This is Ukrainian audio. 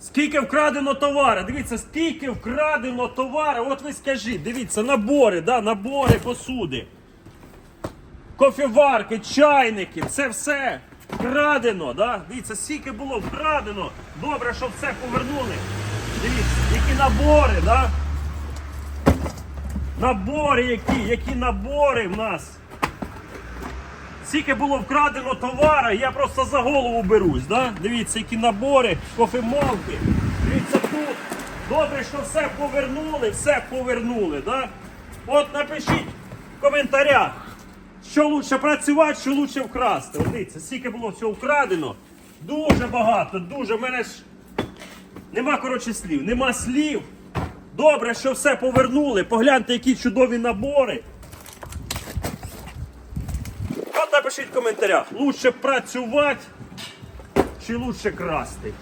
Скільки вкрадено товару? Дивіться, скільки вкрадено товару. От ви скажіть, дивіться, набори, да, набори посуди. Кофеварки, чайники, це все вкрадено. Да? Дивіться, скільки було вкрадено. Добре, що все повернули. Дивіться, які набори, да? Набори які, які набори в нас. Скільки було вкрадено товару, я просто за голову берусь. Да? Дивіться, які набори, кофемолки. Дивіться тут. Добре, що все повернули, все повернули. Да? От напишіть в коментарях, що краще працювати, що краще вкрасти. От дивіться, скільки було всього вкрадено. Дуже багато, дуже. В мене ж нема коротше слів, нема слів. Добре, що все повернули. Погляньте, які чудові набори. Напишіть в коментарях, лучше працювати чи лучше красти.